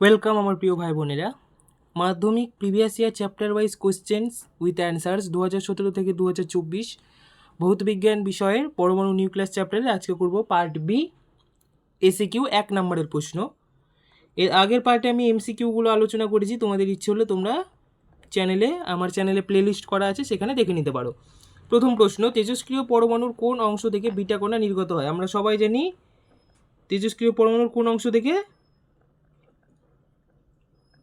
Welcome আমার প্রিয় ভাই বোনেরা। মাধ্যমিক previous year chapter wise questions with answers দু হাজার সতেরো থেকে দু হাজার চব্বিশ। ভৌত বিজ্ঞান বিষয়ের পরমাণু নিউক্লিয়াস চ্যাপ্টারে আজকে করব পার্ট বি এসিকিউ এক নম্বরের প্রশ্ন। এর আগের পার্টে আমি এমসিকিউগুলো আলোচনা করেছি, তোমাদের ইচ্ছে হলে তোমরা চ্যানেলে আমার চ্যানেলে প্লেলিস্ট করা আছে, সেখানে দেখে নিতে পারো। প্রথম প্রশ্ন, তেজস্ক্রিয় পরমাণুর কোন অংশ থেকে বিটা কণা নির্গত হয়? আমরা সবাই জানি তেজস্ক্রিয় পরমাণুর কোন অংশ থেকে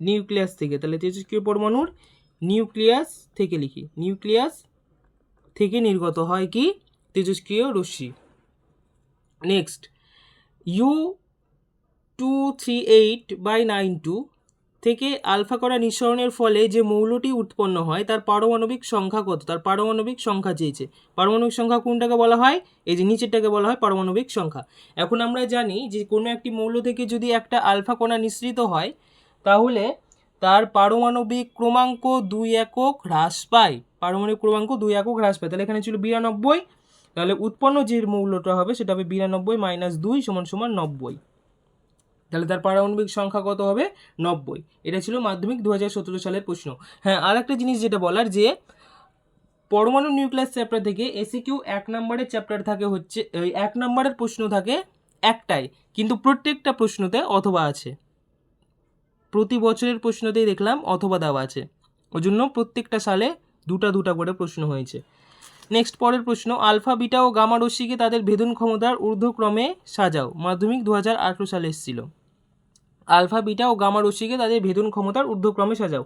নিউক্লিয়াস থেকে। তাহলে তেজস্ক্রিয় পরমাণুর নিউক্লিয়াস থেকে লিখি। নিউক্লিয়াস থেকে নির্গত হয় কি? তেজস্ক্রিয় রশ্মি। Next U two three eight by nine two থেকে আলফা করা নিঃসরণের ফলে যে মৌলটি উৎপন্ন হয়, তার পারমাণবিক সংখ্যা কত? তার পারমাণবিক সংখ্যা চেয়েছে। পারমাণবিক সংখ্যা কোনটাকে বলা হয়? এই যে নিচেরটাকে বলা হয় পারমাণবিক সংখ্যা। এখন আমরা জানি যে কোনো একটি মৌল থেকে যদি একটা আলফা কণা নিঃসৃত হয় তাহলে তার পারমাণবিক ক্রমাঙ্ক দুই একক হ্রাস পায়। পারমাণবিক ক্রমাঙ্ক দুই একক হ্রাস পায়। তাহলে এখানে ছিল বিরানব্বই। তাহলে উৎপন্ন যে মূল্যটা হবে সেটা হবে বিরানব্বই মাইনাস দুই সমান সমান নব্বই। তাহলে তার পারমাণবিক সংখ্যা কত হবে? নব্বই। এটা ছিল মাধ্যমিক দু সতেরো সালের প্রশ্ন। হ্যাঁ আর একটা জিনিস যেটা বলার যে পরমাণু নিউক্লিয়াস চ্যাপ্টার থেকে এসিকিউ এক নম্বরের চ্যাপ্টার থাকে হচ্ছে, ওই এক নম্বরের প্রশ্ন থাকে একটাই। কিন্তু প্রত্যেকটা প্রশ্নতে অথবা আছে। প্রতি বছরের প্রশ্নতেই দেখলাম অথবা দেওয়া আছে। ওই জন্য প্রত্যেকটা সালে দুটা দুটা করে প্রশ্ন হয়েছে। নেক্সট পরের প্রশ্ন, আলফা, বিটা ও গামা রশ্মিকে তাদের ভেদন ক্ষমতার ঊর্ধ্বক্রমে সাজাও। মাধ্যমিক দু হাজার আঠেরো সালে এসেছিল। আলফা, বিটা ও গামা রশ্মিকে তাদের ভেদন ক্ষমতার ঊর্ধ্বক্রমে সাজাও।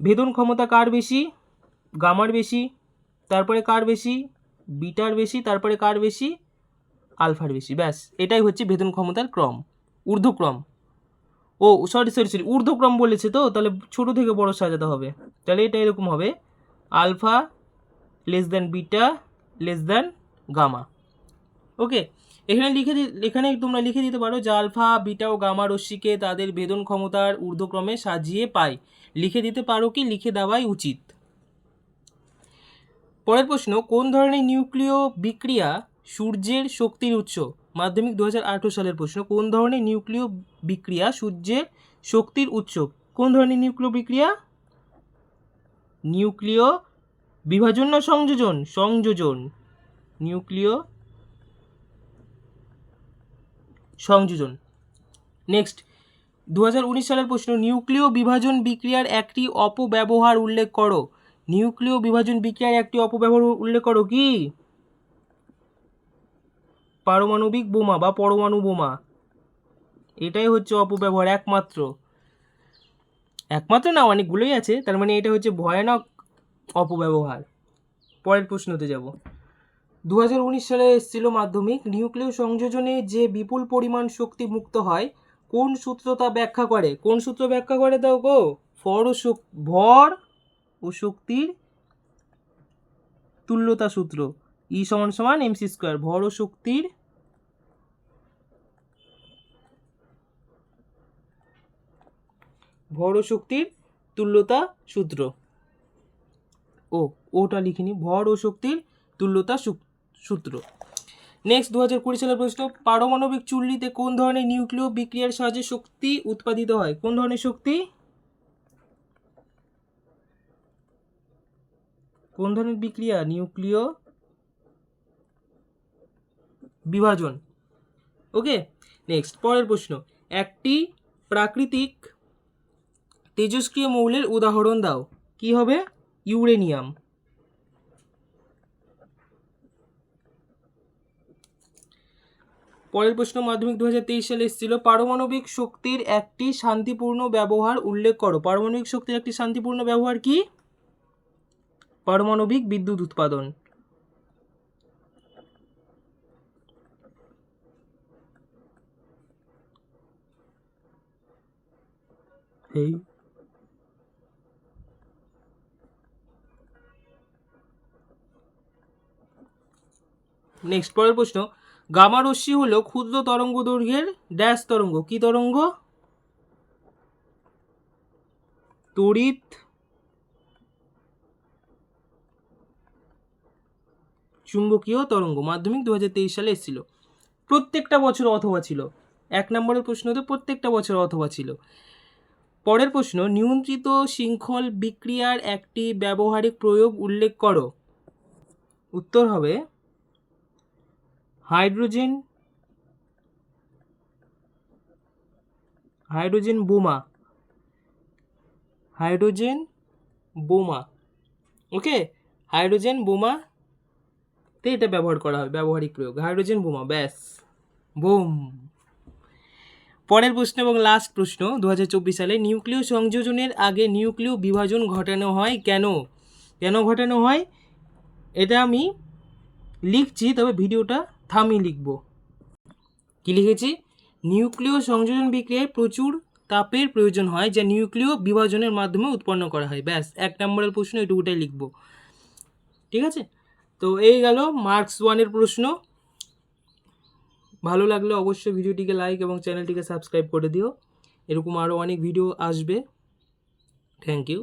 ভেদন ক্ষমতা কার বেশি? গামার বেশি, তারপরে কার বেশি? বিটার বেশি, তারপরে কার বেশি? আলফার বেশি। ব্যাস, এটাই হচ্ছে ভেদন ক্ষমতার ক্রম, ঊর্ধ্বক্রম। ও সরি সরি সরি ঊর্ধ্বক্রম বলেছে তো, তাহলে ছোট থেকে বড় সাজাতে হবে। তাহলে এটা এরকম হবে, alpha less than beta less than gamma. Okay, এখানে লিখে এখানে তোমরা লিখে দিতে পারো যে আলফা, বিটা ও গামা রশ্মিকে তাদের বেদন ক্ষমতার ঊর্ধ্বক্রমে সাজিয়ে পায়। লিখে দিতে পারো কি? লিখে দেওয়াই উচিত। পরের প্রশ্ন, কোন ধরনের নিউক্লিয় বিক্রিয়া সূর্যের শক্তির উৎস? মাধ্যমিক দু হাজার আঠেরো সালের প্রশ্ন, কোন ধরনের নিউক্লিয় বিক্রিয়া সূর্যের শক্তির উৎস। কোন ধরনের নিউক্লিয় বিক্রিয়া? নিউক্লিয় বিভাজন না সংযোজন? সংযোজন। নিউক্লিয় সংযোজন। নেক্সট দু হাজার উনিশ সালের প্রশ্ন, নিউক্লিয় বিভাজন বিক্রিয়ার একটি অপব্যবহার উল্লেখ করো। নিউক্লিয় বিভাজন বিক্রিয়ার একটি অপব্যবহার উল্লেখ করো কি? পারমাণবিক বোমা বা পরমাণু বোমা। এটাই হচ্ছে অপব্যবহার, একমাত্র। একমাত্র না, অনেকগুলোই আছে, তার মানে এটা হচ্ছে ভয়ানক অপব্যবহার। পরের প্রশ্নতে যাব। দু হাজার উনিশ সালে এসেছিল মাধ্যমিক, নিউক্লিয় সংযোজনে যে বিপুল পরিমাণ শক্তি মুক্ত হয়, কোন সূত্র তা ব্যাখ্যা করে? কোন সূত্র ব্যাখ্যা করে দাও গো? ফর ও ভর ও শক্তির তুল্যতা সূত্র, ই সমান সমান এমসি স্কোয়ার, ভর ও শক্তির ভর শক্তির তুল্যতা সূত্র। ও, ওটা লিখিনি। ভর ও শক্তির তুল্যতা সূত্র। নেক্সট দু হাজার কুড়ি সালের প্রশ্ন, পারমাণবিক চুল্লিতে কোন ধরনের নিউক্লিয় বিক্রিয়ার সাহায্যে শক্তি উৎপাদিত হয়? কোন ধরনের শক্তি? কোন ধরনের বিক্রিয়া? নিউক্লিয় বিভাজন। ওকে নেক্সট পরের প্রশ্ন। একটি প্রাকৃতিক তেজস্ক্রিয় মৌলের উদাহরণ দাও। কি হবে? ইউরেনিয়াম। পরের প্রশ্ন, মাধ্যমিক দু হাজার তেইশ সালে এসেছিল। পারমাণবিক শক্তির একটি শান্তিপূর্ণ ব্যবহার উল্লেখ করো। পারমাণবিক শক্তির একটি শান্তিপূর্ণ ব্যবহার কি? পারমাণবিক বিদ্যুৎ উৎপাদন। এই নেক্সট পরের প্রশ্ন, গামা রশ্মি হলো ক্ষুদ্র তরঙ্গ দৈর্ঘ্যের ড্যাশ তরঙ্গ। কি তরঙ্গ? তড়িৎ। চুম্বকীয় তরঙ্গ, মাধ্যমিক দু হাজার তেইশ সালে এসেছিল। প্রত্যেকটা বছর অথবা ছিল। এক নম্বরের প্রশ্ন প্রশ্নতে প্রত্যেকটা বছর অথবা ছিল। পরের প্রশ্ন, নিয়ন্ত্রিত শৃঙ্খল বিক্রিয়ার একটি ব্যবহারিক প্রয়োগ উল্লেখ করো। উত্তর হবে হাইড্রোজেন হাইড্রোজেন বোমা হাইড্রোজেন বোমা ওকে হাইড্রোজেন বোমা তে এটা ব্যবহার করা হয়, ব্যবহারিক প্রয়োগ, হাইড্রোজেন বোমা, ব্যাস, বোম। পরের প্রশ্ন এবং লাস্ট প্রশ্ন দু হাজার চব্বিশ সালে নিউক্লিয় সংযোজনের আগে নিউক্লিয় বিভাজন ঘটানো হয় কেন? কেন ঘটানো হয়? এটা আমি লিখছি, তবে ভিডিওটা থামিয়ে লিখব। কি লিখেছি? নিউক্লিয় সংযোজন বিক্রিয়ায় প্রচুর তাপের প্রয়োজন হয়, যা নিউক্লিয় বিভাজনের মাধ্যমে উৎপন্ন করা হয়। ব্যাস, এক নম্বরের প্রশ্ন এটুকুটাই লিখব। ঠিক আছে? তো এই গেল মার্কস ওয়ানের প্রশ্ন। ভালো লাগলে অবশ্যই ভিডিওটিকে লাইক এবং চ্যানেলটিকে সাবস্ক্রাইব করে দিও। এরকম আরও অনেক ভিডিও আসবে। Thank you.